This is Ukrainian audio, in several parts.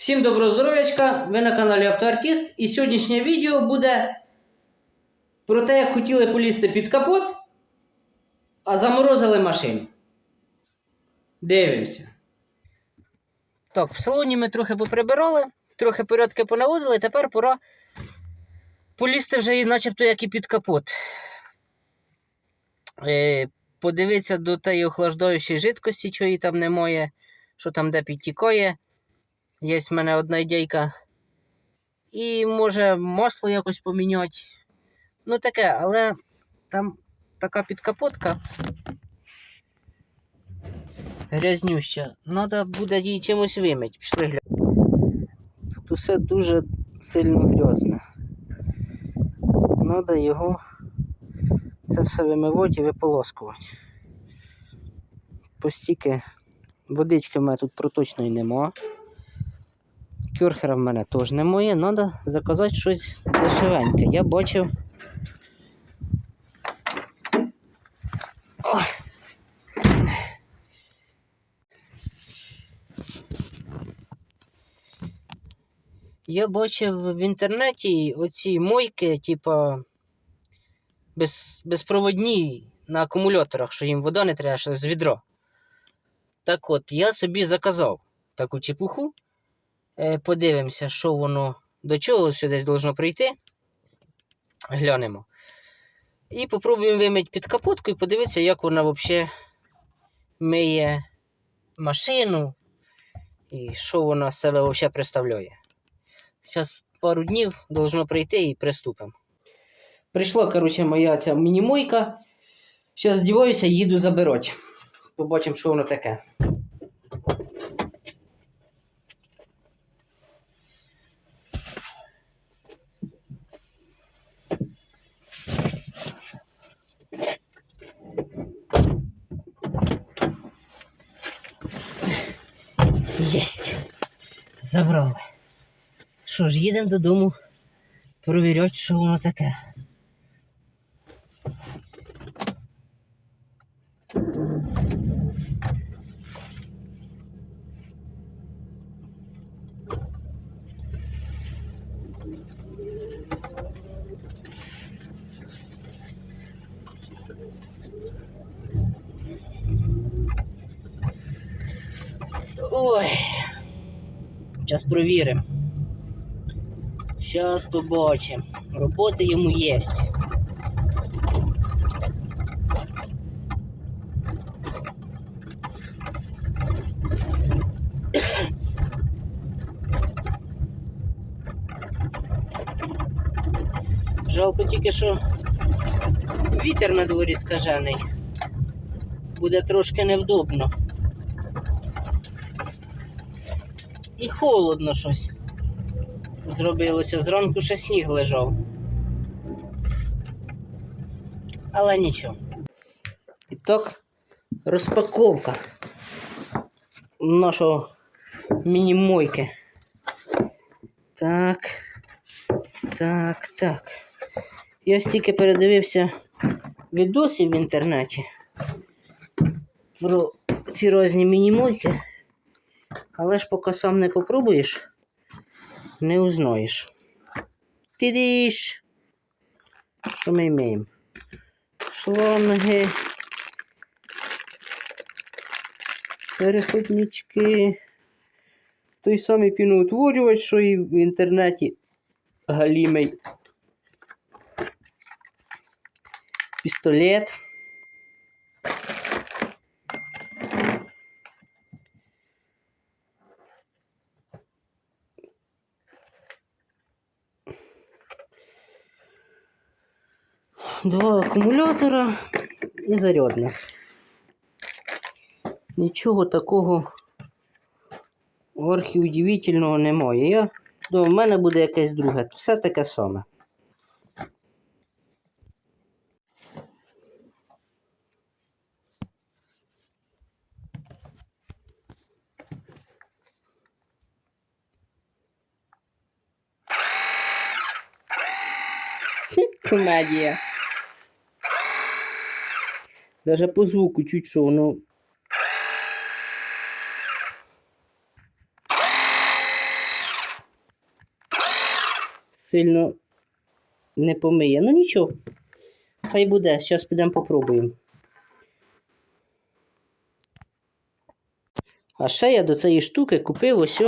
Всім доброго здоров'ячка! Ви на каналі Автоартіст. І сьогоднішнє відео буде про те, як хотіли полізти під капот, а заморозили машину. Дивимося. Так, в салоні ми трохи поприбирали, трохи порядки понаводили, тепер пора полізти вже начебто як і під капот. Е, подивитися до тієї охлаждаючої жидкості, що її там немає, що там де підтікає. Є в мене одна ідейка. І може масло якось поміняти. Ну таке, але там така підкапотка. Грязнюща. Треба буде її чимось вимити. Пішли глянути. Тут усе дуже сильно грязне. Треба його це все вимивати і виполоскувати. Постільки водички в мене тут проточної нема. Кюрхера в мене теж немає, треба заказати щось дешевеньке. Я бачив. Я бачив в інтернеті оці мойки, типа без, безпроводні на акумуляторах, що їм вода не треба, що з відро. Так от, я собі заказав таку чепуху. Е, Подивимося, що воно до чого все десь должно прийти. Глянемо. І попробуємо вимити під капотку і подивитися, як вона взагалі миє машину і що вона з себе взагалі представляє. Зараз пару днів должно прийти і приступимо. Прийшла, коротше, моя ця мінімойка. Зараз здіваюся, їду забирати. Побачимо, що воно таке. Єсть. Забрали. Що ж, їдемо додому провіряти, що воно таке. Ой. Зараз провіримо. Зараз побачимо. Роботи йому є. Жалко тільки, що вітер на дворі скажений. Буде трошки невдобно. І холодно щось зробилося. Зранку ще сніг лежав. Але нічого. І так, розпаковка нашого міні-мойки. Так. Так, так. Я стільки передивився відосів в інтернеті про ці різні міні-мойки. Але ж поки сам не попробуєш, не узнаєш. Тидиш! Що ми маємо? Шланги. Переходнички. Той самий піноутворювач, що і в інтернеті галімий. Пістолет. Два акумулятора і зарядне. Нічого такого архіудивительного немає. Я думаю, в мене буде якесь друге. Все таке саме. Комедія. Даже по звуку чуть що воно сильно не помиє. Ну нічого. Хай буде. Зараз підемо попробуємо. А ще я до цієї штуки купив ось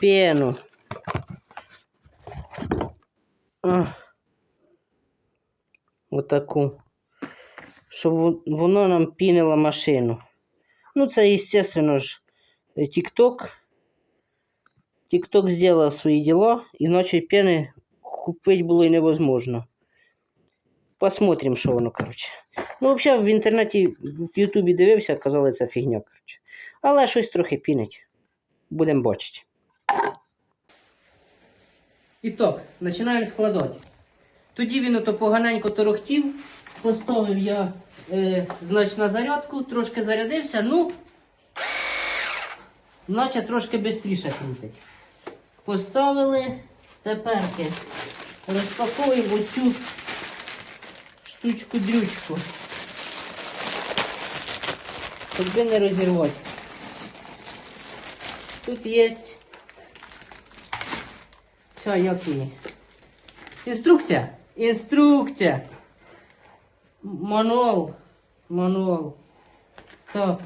пену. А. Отаку. Щоб воно нам пінило машину. Ну, це, звісно ж, TikTok. TikTok зробив свої діла, іначе пени купити було і невозможно. Посмотрим, що воно, коротше. Ну, взагалі, в інтернеті, в Ютубі дивився, казали, це фігня, коротше. Але щось трохи пінить. Будемо бачити. І так, починаємо складати. Тоді він ото поганенько торохтів. Поставив я е, значить, на зарядку, трошки зарядився, ну, наче трошки швидше крутить. Поставили, теперки розпаковуємо оцю штучку-дрючку. Щоб не розірвати. Тут є ця як її? Інструкція. Інструкція. М- Мануал. Мануал. Так.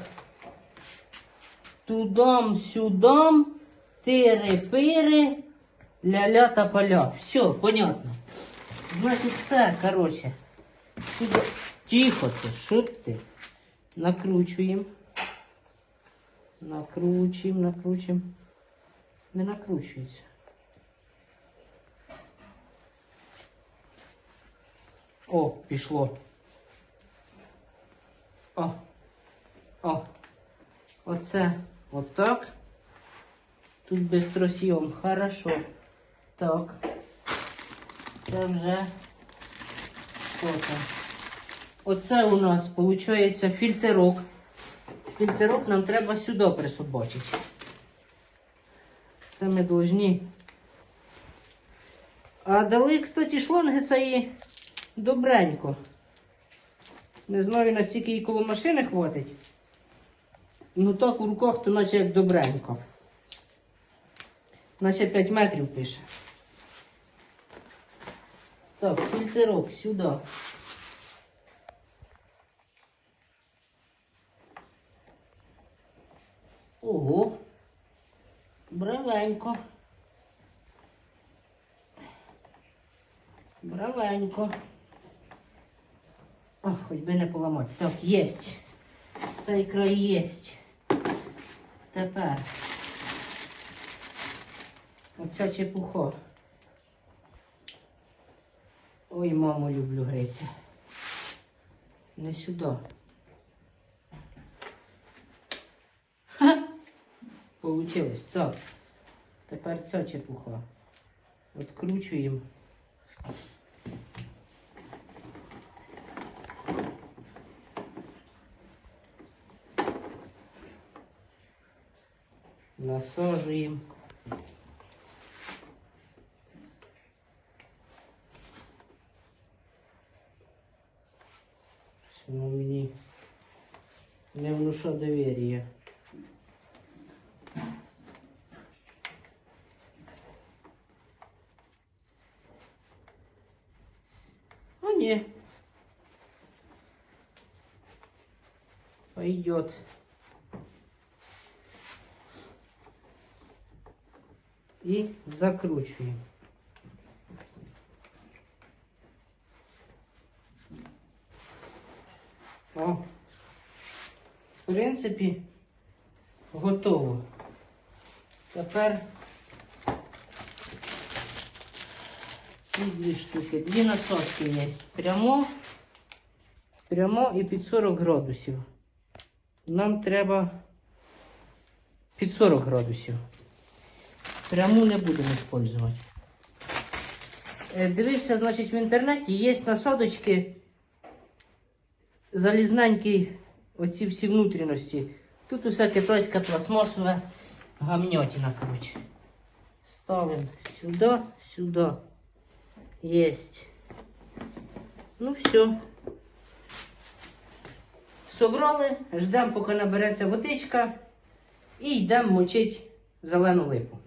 Тудам, сюдам, тири-пири, ля-ля та поля. Все, понятно. Значить, це, короче. Сюди. Тихо ти, що ти? Накручуємо. Накручуємо, накручуємо. Не накручується. О, пішло. О. О. Оце отак. Тут без тросів. Хорошо. Так. Це вже що там? Оце у нас виходить фільтрок. Фільтрок нам треба сюди присобачити. Це ми повинні. А дали, кстати, шланги цієї добренько. Не знаю, наскільки її коло машини хватить. Ну так у руках, то наче як добренько. Наче 5 метрів пише. Так, фільтрок сюди. Ого. Бравенько. Бравенько. Ох, хоч би не поламати. Так, єсть. Цей край єсть. Тепер. Оця чепуха. Ой, маму люблю гриця. Не сюди. Ха! Получилось. Так. Тепер ця чепуха. Откручуємо. Насаджуємо. Щось Воно мені не внуша довір'я. А не. Пойдет. И закручиваем. О, в принципі, готово. Тепер ці дві штуки, дві насадки є. Прямо, прямо і під 40 градусів. Нам треба під 40 градусів. Пряму не будемо використовувати. Е, Дивився, значить, в інтернеті є насадочки залізненькі, оці всі внутрішності. Тут усе китайська пластмасова гамнятина, коротше. Ставимо сюди, сюди. Єсть. Ну все. Собрали, ждемо, поки набереться водичка, і йдемо мочити зелену липу.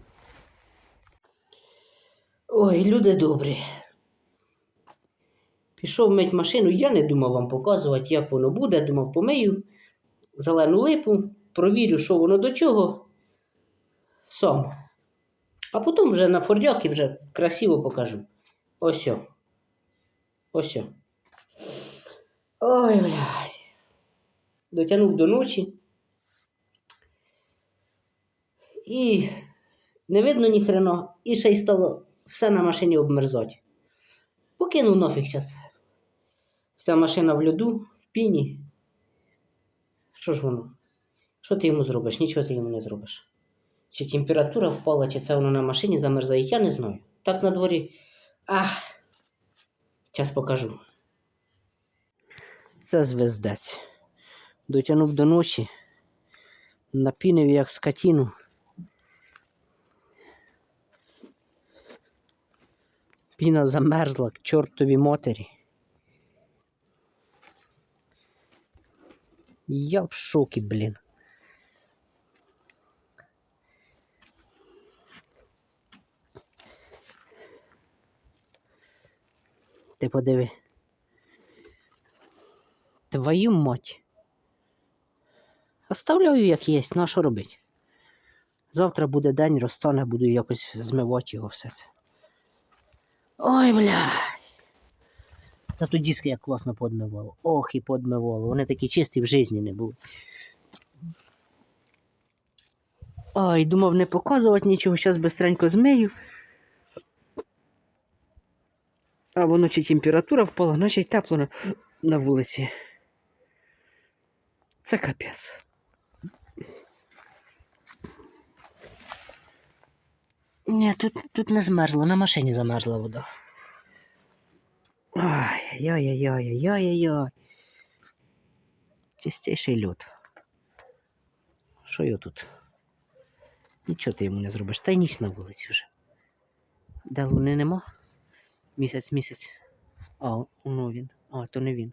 Ой, люди добрі. Пішов мить машину, я не думав вам показувати, як воно буде. Думав, помию зелену липу, провірю, що воно до чого. Сам. А потім вже на фордяки вже красиво покажу. Ось. Ось. Ой, блядь. Дотягнув до ночі. І не видно ні хрена, і ще й стало все на машині обмерзати. Покинув нафіг час. Вся машина в льоду, в піні. Що ж воно? Що ти йому зробиш? Нічого ти йому не зробиш. Чи температура впала, чи це воно на машині замерзає, я не знаю. Так на дворі. Ах. Час покажу. Це звездець. Дотягнув до ночі, напінив як скотину. Піна замерзла к чортовій матері. Я в шокі, блін. Ти подиви. Твою мать. Оставляю як є, на що робить? Завтра буде день, розтане, буду якось змивати його все це. Ой, блядь. Та тут диски як класно подмивало. Ох, і подмивало. Вони такі чисті в житті не були. Ой, думав не показувати нічого, зараз бистренько змию. А воно чи температура впала, наче й тепло на, на вулиці. Це капець. Ні, тут, тут не змерзло, на машині замерзла вода. Ай-яй-яй-яй-яй-яй-яй. Чистіший лід. Що його тут? Нічого ти йому не зробиш. Та й ніч на вулиці вже. Де луни нема? Місяць, місяць. А, воно він. А, то не він.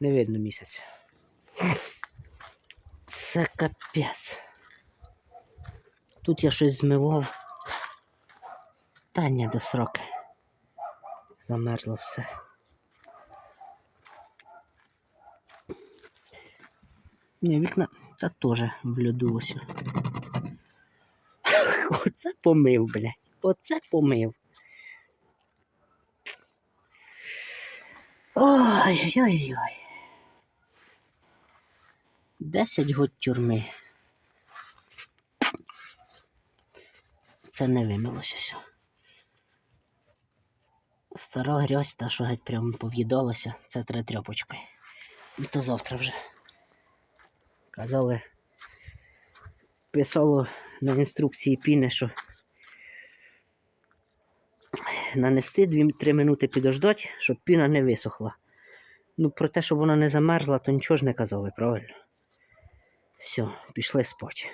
Не видно місяць. Це капець. Тут я щось змивав. Та ні, до сроки. Замерзло все. Ні, вікна та теж в льоду ось. Оце помив, блядь. Оце помив. Ой-ой-ой. Десять год тюрми. Це не вимилося. Стара грязь, та що геть прямо пов'їдалася, це треба тряпочкою. І то завтра вже. Казали, писало на інструкції піни, що нанести 2-3 минути підождати, щоб піна не висохла. Ну, про те, щоб вона не замерзла, то нічого ж не казали, правильно? Все, пішли спати.